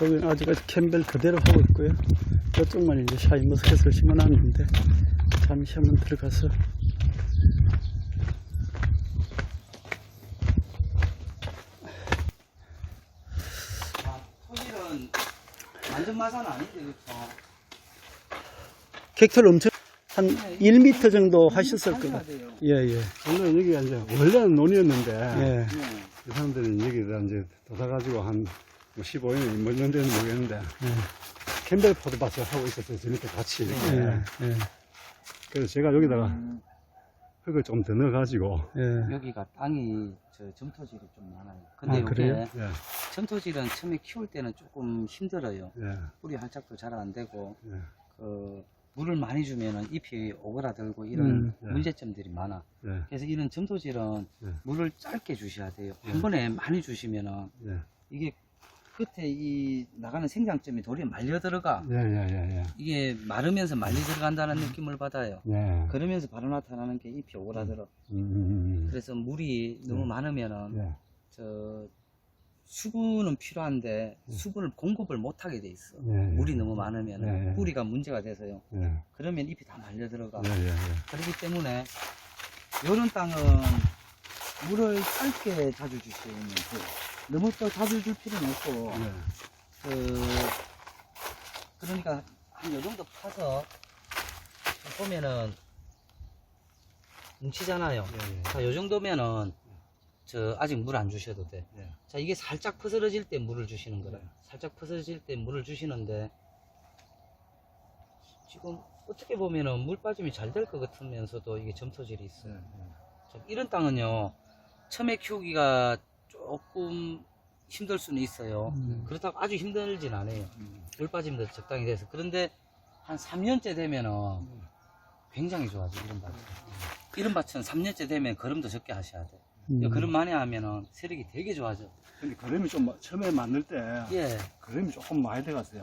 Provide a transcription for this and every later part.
저기 아직까지 캠벨 그대로 하고 있고요. 저쪽만 이제 샤인머스켓을 심어놨는데 잠시 한번 들어가서 아, 토질은 완전 마사는 아닌데 그렇죠? 객털 엄청 한 1m 정도 하셨을 하셔야 거고. 돼요. 예, 예. 원래 여기가 이제 원래는 논이었는데 예. 네. 이 사람들이 여기다 이제 닫아가지고 한 15년 몇년 되는 모르겠는데 예. 캠벨 포도밭을 하고 있었어요. 저렇게 같이 이렇게. 예. 예. 그래서 제가 여기다가 음, 흙을 좀 더 넣어가지고 예. 여기가 땅이 저 점토질이 좀 많아요. 근데 아, 이게 그래요? 예, 점토질은 처음에 키울 때는 조금 힘들어요. 예, 뿌리 활착도 잘 안 되고 예, 그 물을 많이 주면은 잎이 오그라들고 이런 음, 네. 문제점들이 많아. 예, 그래서 이런 점토질은 네. 물을 짧게 주셔야 돼요. 네. 한 번에 많이 주시면은 예, 이게 끝에 이 나가는 생장점이 돌에 말려 들어가. 예, 예, 예, 이게 마르면서 말려 들어간다는 느낌을 받아요. 예. 예. 그러면서 바로 나타나는 게 잎이 오그라들어. 음, 음, 그래서 물이 너무 네. 많으면은 음. 예, 저 수분은 필요한데 수분을 공급을 못 하게 돼 있어. 예, 예. 물이 너무 많으면 네, 네. 뿌리가 문제가 돼서요. 예, 그러면 잎이 다 말려 들어가. 예, 예, 예. 그렇기 때문에 이런 땅은 물을 짧게 자주 주시면 돼요. 너무 또 자주 줄 필요는 없고 예. 그 그러니까 한 요 정도 파서 보면은 뭉치잖아요. 예, 예. 자, 요 정도면은 저 아직 물 안 주셔도 돼. 예. 자, 이게 살짝 퍼스러질 때 물을 주시는 거라. 살짝 퍼스러질 때 물을 주시는데 지금 어떻게 보면은 물 빠짐이 잘 될 것 같으면서도 이게 점토질이 있어요. 자, 이런 땅은요. 처음에 키우기가 조금 힘들 수는 있어요. 음. 그렇다고 아주 힘들진 않아요. 음. 물 빠짐도 적당히 돼서. 그런데 한 3년째 되면은 굉장히 좋아져, 이런 밭은. 이런 밭은 3년째 되면 거름도 적게 하셔야 돼. 음. 거름 많이 하면은 세력이 되게 좋아져. 근데 그림이 좀 마- 처음에 만들 때 예. 그림이 조금 많이 들어갔어요.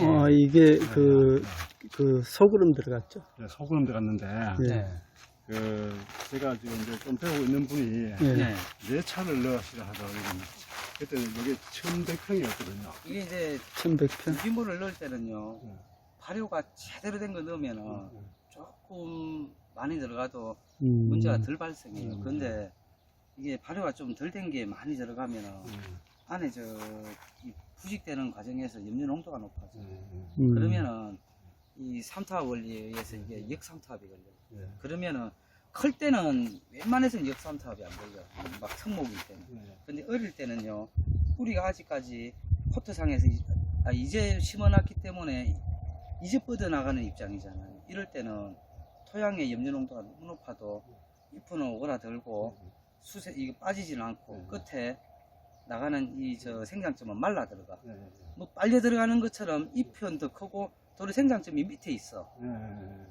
어, 이게 그, 그 소그름 들어갔죠? 예, 소금 들어갔는데 예. 네. 그 제가 지금 이제 좀 배우고 있는 분이 예. 네. 네 차를 넣으시라 하더라고요. 그때는 이게 1100평이었거든요. 이게 이제 1100평. 유기물을 넣을 때는요. 네. 발효가 제대로 된 거 넣으면은 조금 많이 들어가도 음. 문제가 덜 발생해요. 음. 그런데 이게 발효가 좀 덜 된 게 많이 들어가면은 안에 저이 부식되는 과정에서 염류 농도가 높아져. 요 음. 그러면은 이 삼투압 원리에 의해서 이게 역삼투압이 걸려요. 예. 그러면은 클 때는 웬만해서는 역삼투압이 안 걸려. 막 성목일 때는. 근데 어릴 때는요 뿌리가 아직까지 코트상에서 이- 아, 이제 심어놨기 때문에 이제 뻗어나가는 입장이잖아요. 이럴 때는 토양의 염류 농도가 너무 높아도 잎은 오그라들고 수세 이게 빠지지는 않고 끝에 나가는 이 저 생장점은 말라 들어가. 뭐 빨려 들어가는 것처럼 잎은 더 크고 도리 생장점이 밑에 있어.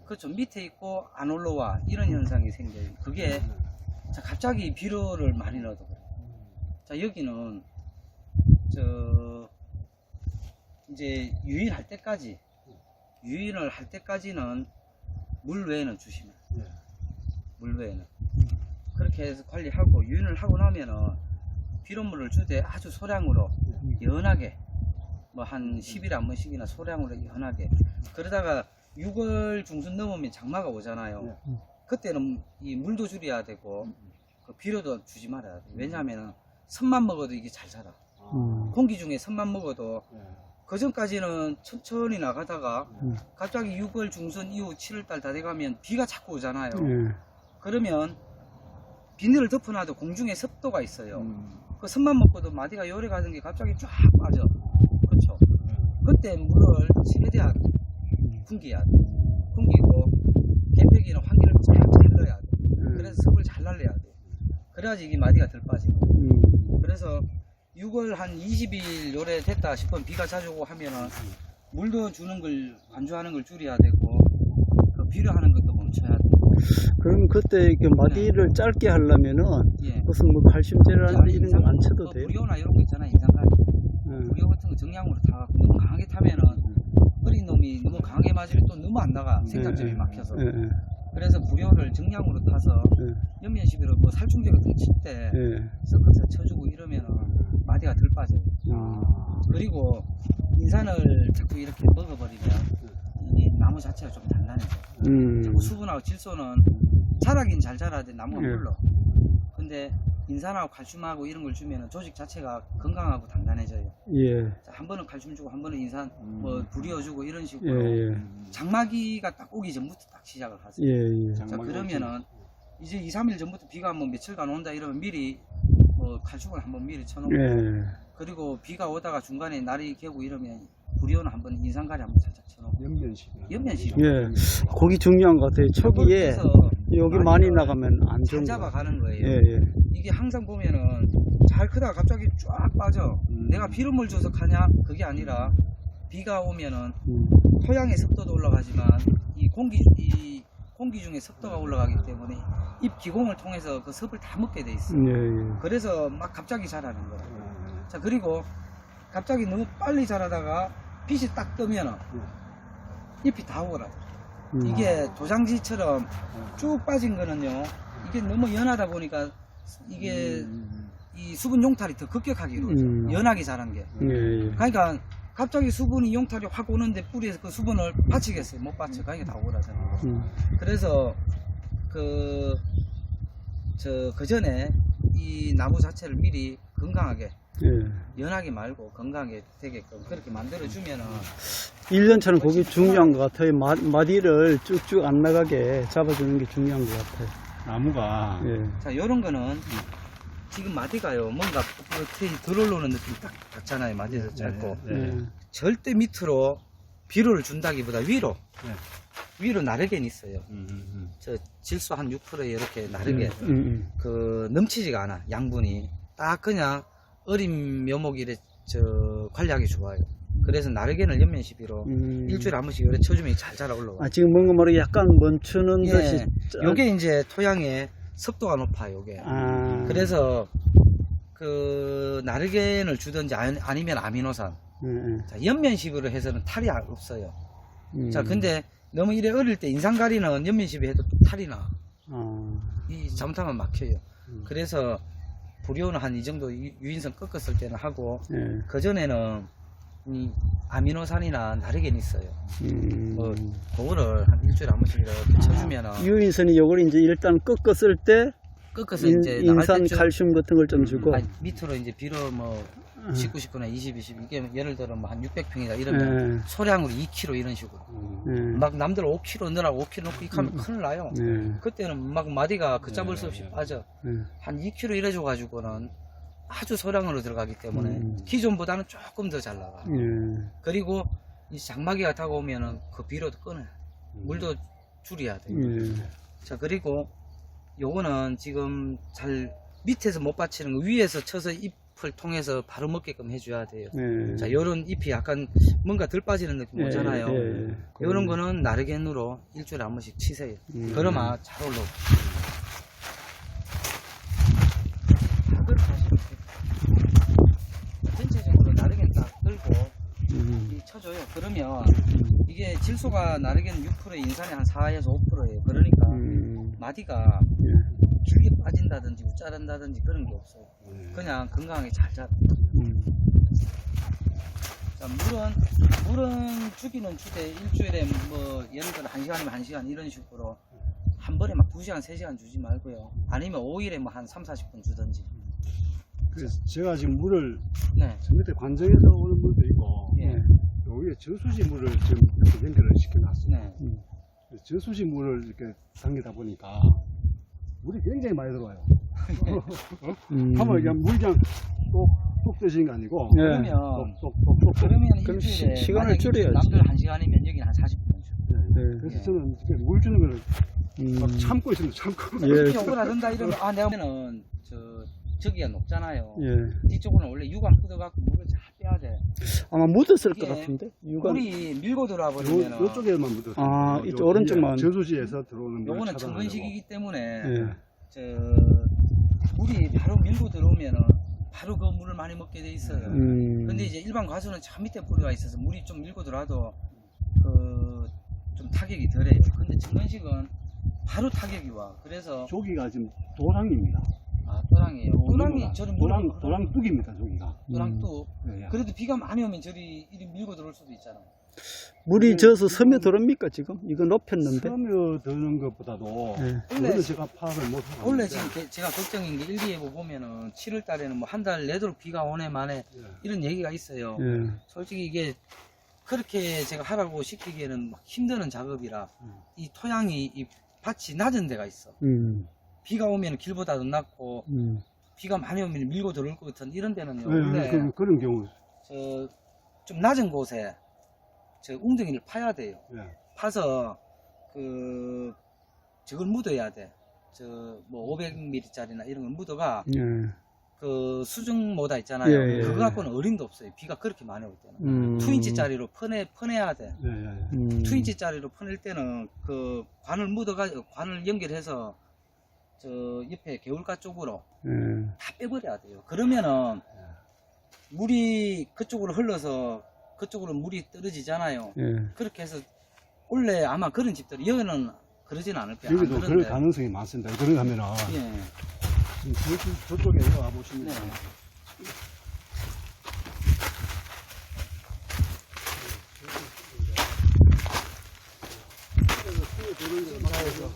그렇죠. 밑에 있고 안 올라와 이런 현상이 생겨요. 그게 자 갑자기 비료를 많이 넣어도 그래. 자 여기는 저 이제 유인할 때까지 유인을 할 때까지는 물 외에는 주시면. 물 외에는 그렇게 해서 관리하고 유인을 하고 나면은 비료물을 주되 아주 소량으로 연하게 뭐 한 10일에 한 번씩이나 소량으로 연하게 그러다가 6월 중순 넘으면 장마가 오잖아요 네. 그때는 이 물도 줄여야 되고 그 비료도 주지 말아야 돼 왜냐하면 선만 먹어도 이게 잘 자라 음. 공기 중에 선만 먹어도 그 전까지는 천천히 나가다가 음. 갑자기 6월 중순 이후 7월 달 다 돼가면 비가 자꾸 오잖아요 예. 그러면 비닐을 덮어놔도 공중에 습도가 있어요 음. 그 선만 먹고도 마디가 열에 가는 게 갑자기 쫙 빠져. 그렇죠. 그때 물을 최대한 풍기야 돼. 풍기고 개폐기는 환기를 잘, 잘 넣어야 돼. 그래서 습을 잘 날려야 돼. 그래야지 이게 마디가 덜 빠지고. 음. 그래서 6월 한 20일 요래 됐다 싶으면 비가 자주 오고 하면은 물도 주는 걸 관주하는 걸 줄여야 되고 그 비료 하는 것도 멈춰야 돼. 그럼 그때 그 마디를 짧게 하려면은 예. 무슨 뭐 칼슘제라든지 이런 거 안 쳐도 뭐 돼요? 무료나 이런 거 있잖아 인상갈. 예. 무료 같은 거 정량으로 다 너무 강하게 타면은 어린 놈이 너무 강하게 맞으면 또 너무 안 나가 생장점이 예, 막혀서 예, 예, 그래서 불효를 정량으로 타서 예. 연면 시비로 뭐 살충제 같은 거칠때 예. 섞어서 쳐주고 이러면은 마디가 덜 빠져요 아. 그리고 인산을 자꾸 이렇게 먹어버리면 이 나무 자체가 좀 단단해져. 음. 자꾸 수분하고 질소는 자라긴 잘 자라는데 나무가 예. 물러. 근데 인산하고 칼슘하고 이런 걸 주면 조직 자체가 건강하고 단단해져요. 예. 자, 한 번은 칼슘 주고 한 번은 인산 뭐 불이어주고 이런 예, 식으로 예. 장마기가 딱 오기 전부터 딱 시작을 하세요. 예, 예. 자 그러면은 이제 2, 3일 전부터 비가 뭐 며칠간 온다 이러면 미리 뭐 칼슘을 한번 미리 쳐놓고 예. 그리고 비가 오다가 중간에 날이 개고 이러면 불이오는 한번 인산가리 한번 살짝 쳐놓고 연면식. 연면식. 예. 거기 중요한 것 같아요. 초기에 그래서 여기 많이 나가면 안잘 좋은 거. 잡아 가는 거예요. 예, 예. 이게 항상 보면은 잘 크다가 갑자기 쫙 빠져. 음. 내가 비름을 줘서 가냐? 그게 아니라 비가 오면은 음. 토양의 습도도 올라가지만 이 공기 이 공기 중에 습도가 올라가기 때문에 잎 기공을 통해서 그 습을 다 먹게 돼 있어. 요 예, 예. 그래서 막 갑자기 자라는 거야. 음. 자 그리고 갑자기 너무 빨리 자라다가 빛이 딱 뜨면은 잎이 다 오라. 음. 이게 도장지처럼 쭉 빠진 거는요. 이게 너무 연하다 보니까 이게 이 수분 용탈이 더 급격하게 이루어져. 음. 연하게 자란 게. 예, 예. 그러니까 갑자기 수분이 용탈이 확 오는데 뿌리에서 그 수분을 받치겠어요. 못 받쳐. 그러니까 다 오라잖아. 음. 그래서 그, 저, 그 전에 이 나무 자체를 미리 건강하게, 예. 연하게 말고 건강하게 되게끔 그렇게 만들어주면은 1년차는 그게 중요한 것 같아요. 마, 마디를 쭉쭉 안 나가게 잡아주는 게 중요한 것 같아요. 나무가 예. 자, 요런 거는 지금 마디가요, 뭔가 이렇게 덜 올라오는 느낌 딱 받잖아요. 마디에서 짧고. 네. 예. 절대 밑으로 비료를 준다기보다 위로, 네. 위로 나르겐 있어요. 음, 음, 저 질소 한 6%에 이렇게 나르게 음, 음. 그 넘치지가 않아 양분이 딱 그냥 어린 묘목이래 저 관리하기 좋아요. 그래서 나르겐을 연면 시비로 음. 일주일에 한 번씩 이렇게 쳐주면 잘 자라 올라와. 아, 지금 뭔가 모르게 약간 멈추는 예. 듯이. 요게 이제 토양의 습도가 높아 요게. 아. 그래서 그 나르겐을 주든지 아니- 아니면 아미노산. 예, 예. 자, 연면식으로 해서는 탈이 아- 없어요. 음. 자, 근데 너무 이래 어릴 때 인상가리는 연면식이 해도 탈이 나. 아. 이 잘못하면 막혀요. 음. 그래서 불이오는 한 이 정도 유- 유인선 꺾었을 때는 하고 예. 그 전에는 이 아미노산이나 나르겐 있어요. 음. 뭐 그거를 한 일주일에 한 번씩 이렇게 쳐주면은 유인선이 요걸 이제 일단 꺾었을 때 꺾어서 인, 이제 나갈 인산 때쯤 칼슘 같은 걸 좀 주고. 아니, 밑으로 이제 비료 뭐 음. 19, 19나 20, 20 이게 예를 들어 뭐 한 600평이다 이러면 예. 소량으로 2kg 이런 식으로 예. 막 남들 5kg 넣으라고 5kg 넣고 이렇게 하면 큰일 나요. 예. 그때는 막 마디가 걷잡을 수 없이 네. 빠져. 예. 한 2kg 이래 줘 가지고는 아주 소량으로 들어가기 때문에 음. 기존보다는 조금 더 잘 나가. 예. 그리고 이 장마기가 다가오면은 그 비료도 끊어요. 물도 줄여야 돼. 예. 자 그리고 요거는 지금 잘 밑에서 못 받치는 거 위에서 쳐서 잎을 통해서 바로 먹게끔 해줘야 돼요. 예. 자 요런 잎이 약간 뭔가 덜 빠지는 느낌 예, 오잖아요. 예, 예. 요런 거는 나르겐으로 일주일에 한 번씩 치세요. 음. 그러면 잘 올라오고. 그렇게 하시면 돼요. 전체적으로 나르겐 딱 들고 음. 이 쳐줘요. 그러면 이게 질소가 나르겐 6%에 인산이 한 4에서 5%예요. 그러니까 음. 마디가 예. 길게 빠진다든지 우짜른다든지 그런 게 없어요. 음. 그냥 건강하게 잘 자라. 음. 자, 물은, 물은 주기는 주되 일주일에 뭐, 예를 들어 한 시간이면 한 시간 이런 식으로 한 번에 막 두 시간, 세 시간 주지 말고요. 아니면 5일에 뭐 한 3, 40분 주든지. 그래서 제가 지금 물을 네. 저 밑에 관정에서 오는. 요 위에 저수지 물을 지금 이렇게 연결을 시켜놨어요. 네. 저수지 물을 이렇게 당기다 보니까 물이 굉장히 많이 들어와요. 음. 한번 그냥 물이 그냥 똑똑 떠지는 게 아니고 예. 그러면, 똑똑똑똑 그러면 그럼 일주일에 시- 시간을 만약에 줄여야지. 남들 한 시간이면 여기는 한 40분 줘. 네. 그래서 예. 저는 이렇게 물 주는 걸막 음. 참고 있습니다. 참고. 예. 이렇게 오그라든다 이러면, 아, 내가 보면은, 저, 저기가 높잖아요. 예. 뒤쪽으로는 원래 유광 묻어갖고 물을 잘. 아마 묻었을 것 이게 같은데. 유관. 물이 밀고 들어와 요. 요쪽에만 묻었어요. 아, 요- 이쪽 요 오른쪽만. 저수지에서 들어오는 물 요거는 차단하려고. 천건식이기 때문에 예. 저 물이 바로 밀고 들어오면은 바로 그 물을 많이 먹게 돼 있어요. 음. 근데 이제 일반 과수는 저 밑에 뿌리가 있어서 물이 좀 밀고 들어와도 그 좀 타격이 덜해요. 근데 천건식은 바로 타격이 와. 그래서 조기가 지금 도랑입니다. 아, 또랑 뚜랑이에요. 뚜랑이 저는 도랑, 물론 도랑 뚝입니다, 저기가. 뚜랑도 예, 예. 그래도 비가 많이 오면 저리 이리 밀고 들어올 수도 있잖아요. 물이 져서 섬에 들어옵니까 지금? 이거 높였는데. 스며드는 것보다도 예. 원래 제가 파악을 못 하고 원래 있는데, 지금 게- 제가 걱정인 게 일기예보 보면은 7월 달에는 뭐 한 달 내도록 비가 오네 만에 예. 이런 얘기가 있어요. 예. 솔직히 이게 그렇게 제가 하라고 시키기에는 막 힘드는 작업이라 음. 이 토양이 이 밭이 낮은 데가 있어. 음. 비가 오면 길보다도 낮고 음. 비가 많이 오면 밀고 들어올 것 같은 이런 데는요. 예, 원래 그, 그런 경우. 저 좀 낮은 곳에 저 웅덩이를 파야 돼요. 예. 파서 그 저걸 묻어야 돼. 저 뭐 500ml짜리나 이런 걸 묻어가 예. 그 수중 모다 있잖아요. 예, 예. 그거 갖고는 어림도 없어요. 비가 그렇게 많이 올 때는. 음. 투인치짜리로 퍼내 퍼내야 돼. 예, 예, 예. 음. 투인치짜리로 퍼낼 때는 그 관을 묻어가 관을 연결해서 저 옆에 개울가 쪽으로 예. 다 빼버려야 돼요. 그러면은 물이 그쪽으로 흘러서 그쪽으로 물이 떨어지잖아요. 예. 그렇게 해서 원래 아마 그런 집들이 여기는 그러진 않을 거예요. 안 여기도 그럴 그런데. 가능성이 많습니다. 그런 가면은 예. 지금 저, 저쪽에 와 보시면 네.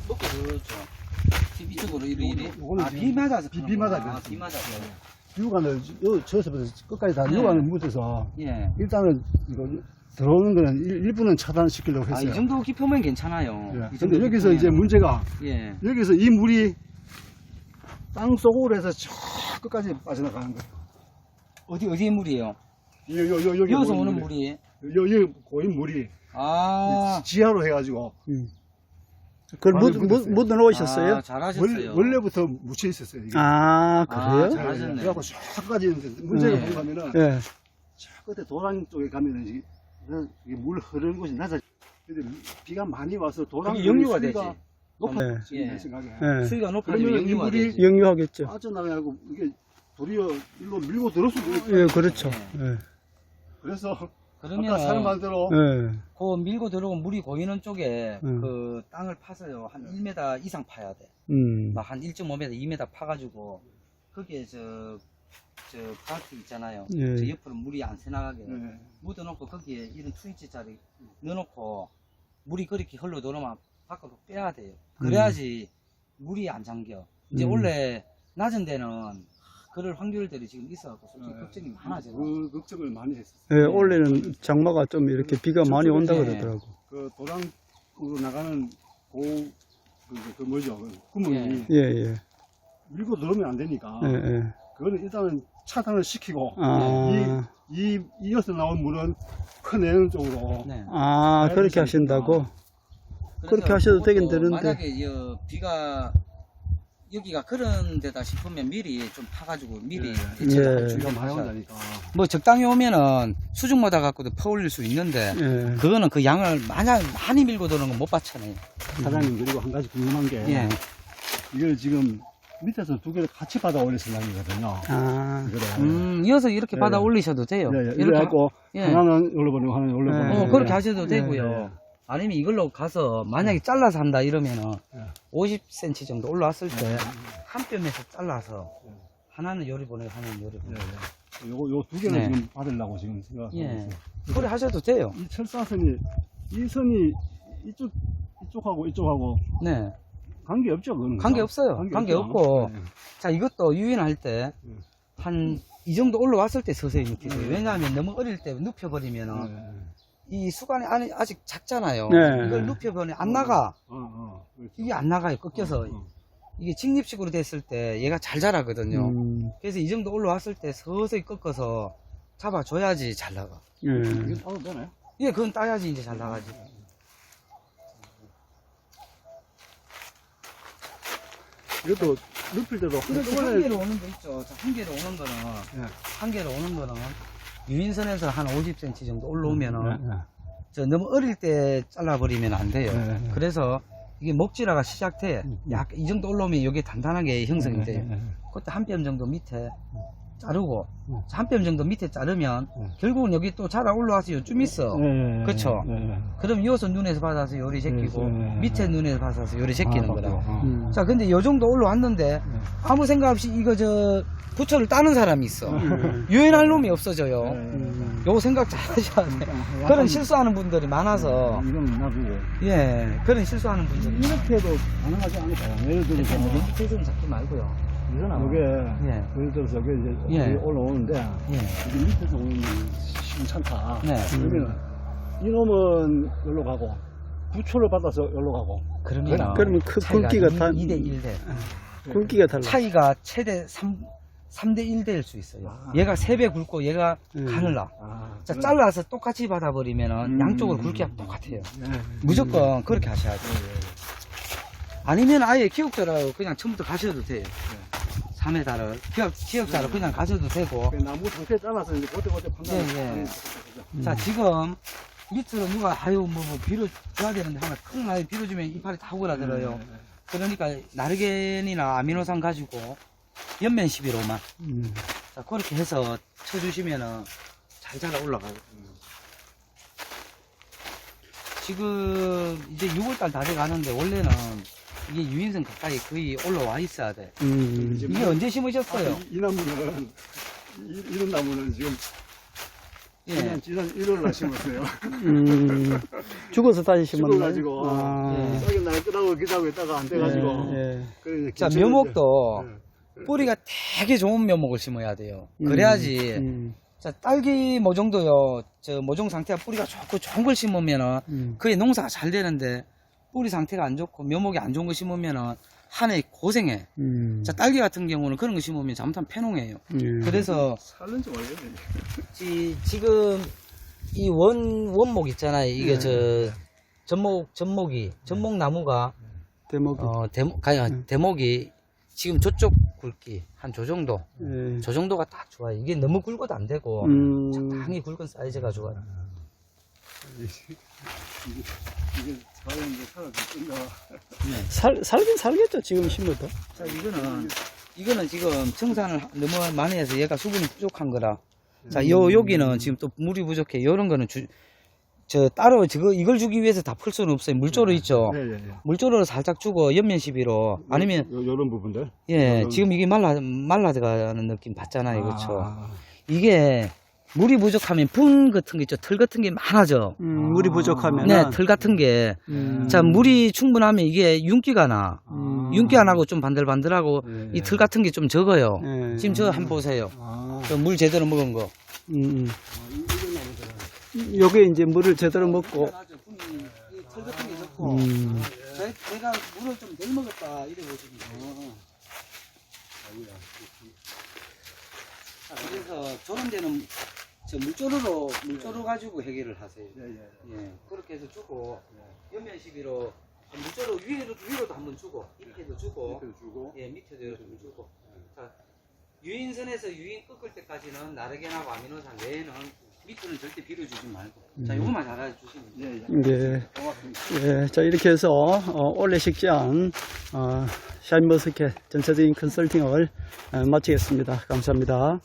먹고 그렇죠. 집 이쪽으로 이리 이리. 요거는 아, 지금 비 맞아서. 비- 그런구나. 비 맞아서 아. 비 맞아서. 유관을 요 저에서부터 끝까지 다 네. 유관을 묻어서 예. 일단은 이거 들어오는 거는 일, 일부는 차단시키려고 아, 했어요. 이 정도 깊으면 괜찮아요. 예. 이 정도 근데 여기서 깊으면. 이제 문제가 예. 여기서 이 물이 땅 속으로 해서 저 끝까지 빠져나가는 거예요. 어디 어디의 물이에요? 요, 요, 요, 여기 여기서 오는 물이. 물이. 요, 여기 고인 물이 아. 지하로 해가지고 음. 그걸 묻, 묻. 묻어 놓으셨어요? 아, 잘하셨어요. 원래, 부터 묻혀 있었어요. 이게. 아, 아, 그래요? 잘- 잘하셨네. 그래갖고 저까지 있는데 문제가 네. 뭔가 하면은 예. 저 끝에 도랑 쪽에 가면은 이게, 이게 물 흐르는 곳이 낮아. 근데 비가 많이 와서 도랑 그게 영유가 수위가 되지. 높아 네. 예. 내 생각에. 예. 수위가 높아지면 그러면 이 영유가 물이 되지. 영유하겠죠. 빠져나가고 이게 도리어 일로 밀고 있고. 예, 그렇죠. 예. 그래서 그러면 아까 사람만대로 예. 그 밀고 들어온 물이 고이는 쪽에 음. 그 땅을 파서요 한 1m 이상 파야 돼. 음. 막 한 1.5m, 2m 파가지고 거기에 저저 바트 있잖아요. 예. 저 옆으로 물이 안 새나가게 네. 묻어놓고 거기에 이런 투인치짜리 넣어놓고 물이 그렇게 흘러 들어오면 밖으로 빼야 돼요. 그래야지 물이 안 잠겨. 이제 음. 원래 낮은 데는 그럴 확률들이 지금 있어갖고 솔직히 네. 걱정이 많아져요. 그 걱정을 많이 했었어요. 예, 원래는 장마가 좀 이렇게 비가 많이 온다 예. 그러더라고. 그 도랑으로 나가는 고, 그, 그 뭐죠? 그 구멍이 예, 예. 밀고 들어오면 안 되니까. 예, 예. 그거는 일단은 차단을 시키고, 아, 이, 이어서 나온 물은 퍼내는 쪽으로. 네. 아, 그렇게 하신다고? 그렇게 그래서 하셔도 그것도 되긴 되는데. 만약에 여, 비가 여기가 그런 데다 싶으면 미리 좀 파가지고 미리 예. 예. 많이 돼요. 온다니까. 뭐 적당히 오면은 수중마다 갖고도 퍼올릴 수 있는데 예. 그거는 그 양을 만약 많이 밀고 들어오는 건못 받잖아요. 사장님, 그리고 한 가지 궁금한 게. 예. 이걸 지금 밑에서 두 개를 같이 받아 올릴 생각이거든요. 아, 그래. 음, 이어서 이렇게 예. 받아 올리셔도 돼요. 예, 예. 이렇게 이래갖고, 예. 하나는 올려버리고, 하나는 올려버리고. 예. 어, 그렇게 하셔도 되고요. 예. 아니면 이걸로 가서 만약에 잘라서 한다 이러면은 예. 50cm 정도 올라왔을 때 예. 한 뼘에서 잘라서 예. 하나는 요리 보내고 하나는 요리 예, 보내고 예. 요거, 요 두 개는 네. 지금 받으려고 지금 생각하고 예. 있어요. 그래 하셔도 돼요. 이 철사선이, 이 선이 이쪽, 이쪽하고 이쪽하고 네. 관계 없죠, 그거는. 관계 없어요. 관계. 없고. 네. 자, 이것도 유인할 때, 음. 한, 이 정도 올라왔을 때 서서히 눕히세요. 음. 왜냐하면 너무 어릴 때 눕혀버리면은, 네. 이 수간이 안에 아직 작잖아요. 네. 이걸 눕혀버리면 안 나가. 어, 어. 그렇죠. 이게 안 나가요, 꺾여서. 어, 어. 이게 직립식으로 됐을 때 얘가 잘 자라거든요. 음, 그래서 이 정도 올라왔을 때 서서히 꺾어서 잡아줘야지 잘 나가. 예. 이건 따도 되나요? 예, 그건 따야지 이제 잘 나가지. 이것도 눕힐 때도 이렇게 한 개로 오는 거 있죠. 자, 한 개로 오는 거는, 예. 한 개로 오는 거는, 유인선에서 한 50cm 정도 올라오면은, 네, 네. 저 너무 어릴 때 잘라버리면 안 돼요. 네, 네. 그래서 이게 목질화가 시작돼. 음, 음. 약이 정도 올라오면 이게 단단하게 형성이 네, 돼요. 그때 한 뼘 정도 밑에 자르고 음. 한뼘 정도 밑에 자르면 음. 결국은 여기 또 자라 올라와서 요쯤 있어. 예, 예, 그쵸? 예, 예. 그럼 이것은 눈에서 받아서 요리 제끼고 예, 예, 예. 밑에 눈에서 받아서 요리 제끼는 아, 거다. 그렇구나. 음. 자, 근데 요 정도 올라왔는데 아무 생각 없이 이거 저 부처를 따는 사람이 있어. 음. 유연할 놈이 없어져요. 예, 예. 음. 요거 생각 잘 하셔야 돼. 약간 그런 실수하는 분들이 많아서 이건 놔두고 예, 그런 실수하는 분들이 이렇게 해도 가능하지 않을까요? 예를 이렇게 들어서 뭐 밑에 좀 잡지 말고요. 이건 이게 예. 예를 들어서 이게 이제 예. 여기 올라오는데 예. 이게 밑에서 오는 괜찮다. 네. 그러면 이놈은 여기로 가고 부초를 받아서 여기로 가고 그러면 그러면 그 굵기가 다 2대 1대. 굵기가 달라. 차이가 최대 3, 3대 1대일 수 있어요. 아. 얘가 3배 굵고 얘가 음. 가늘라. 아, 자, 그런- 잘라서 똑같이 받아버리면은 음. 양쪽으로 굵기가 똑같아요. 예. 무조건 그렇게 하셔야 돼요. 아니면 아예 기억자로 그냥 처음부터 가셔도 돼요. 3회다를 기억, 기억자로 그냥 가셔도 되고. 그 나무 상태 잘라서 이제 그때 그때 판단. 예, 예. 음. 자, 지금 밑으로 누가 아유 뭐, 뭐 빌어줘야 되는데 하나 큰 아이 빌어주면 이파리 다 오그라들어요. 그러니까 나르겐이나 아미노산 가지고 옆면 11호만 음. 자 그렇게 해서 쳐주시면은 잘 자라 올라가요. 지금 이제 6월달 다 돼가는데 원래는 이게 유인선 가까이 거의 올라와 있어야 돼. 음. 이게 언제 심으셨어요? 아, 이, 이 나무는 이, 이런 나무는 지금 예. 지난 지난 1월 날 심었어요. 음. 죽어서 다시 심었나요? 죽어가지고 아. 예. 썩이 날 거라고 기다고 있다가 안 돼가지고. 예, 예. 그래 이제 자 묘목도 이제- 뿌리가 되게 좋은 묘목을 심어야 돼요. 그래야지. 음. 자 딸기 모종도요. 저 모종 상태가 뿌리가 좋고 좋은 걸 심으면은 음. 그게 농사가 잘 되는데 뿌리 상태가 안 좋고 묘목이 안 좋은 거 심으면은 한 해 고생해. 음. 자 딸기 같은 경우는 그런 거 심으면 잘못하면 폐농해요. 예. 그래서 살는지 모르겠네. 지, 지금 이 원 원목 있잖아요. 이게 네. 저 전목 전목이 전목 나무가 대목이. 어 대목 아니 네. 대목이 지금 저쪽 굵기 한 저 정도 예. 저 정도가 딱 좋아요. 이게 너무 굵어도 안 되고 음. 적당히 굵은 사이즈가 좋아요. 이게 사람 이제 살아서 뜬다. 살, 살긴 살겠죠, 지금 심어도. 자 이거는 이거는 지금 청산을 너무 많이 해서 얘가 수분이 부족한 거라. 자 요 여기는 지금 또 물이 부족해. 요런 거는 주, 저 따로 저거 이걸 주기 위해서 다 풀 수는 없어요. 물조로 있죠. 예, 예, 예. 물조로를 살짝 주고 옆면 시비로 아니면 요, 요런 부분들. 예 요런- 지금 이게 말라 말라 들어가는 느낌 받잖아요. 그렇죠. 아, 이게 물이 부족하면 분 같은 게 있죠. 털 같은 게 많아져. 음, 물이 아. 부족하면. 네, 털 같은 게. 음. 자, 물이 충분하면 이게 윤기가 나. 음. 윤기 안 하고 좀 반들반들하고 예, 이털 같은 게 좀 적어요. 예. 지금 저 한번 보세요. 아, 저물 제대로 먹은 거. 음, 음. 아. 요게 이제 물을 제대로 먹고. 털 같은 게 적고. 음. 제, 가 물을 좀 덜 먹었다 이래 보시면. 자, 그래서 저런 데는 저 물조르로 물조르 가지고 해결을 하세요. 예, 예. 예, 그렇게 해서 주고 옆면 시비로 물조르 위로 위로도 한번 주고 밑에도 주고 밑에도 주고. 예 밑에도 이렇게 주고 자 유인선에서 유인 꺾을 때까지는 나르겐하고 아미노산 외에는 밑에는 절대 빌어주지 말고 자 요것만 잘 알아주시면 돼요. 예, 예. 예. 고맙습니다. 예, 자, 이렇게 해서, 어, 올해 식장, 어, 샤인머스켓 전체적인 컨설팅을 어, 마치겠습니다. 감사합니다.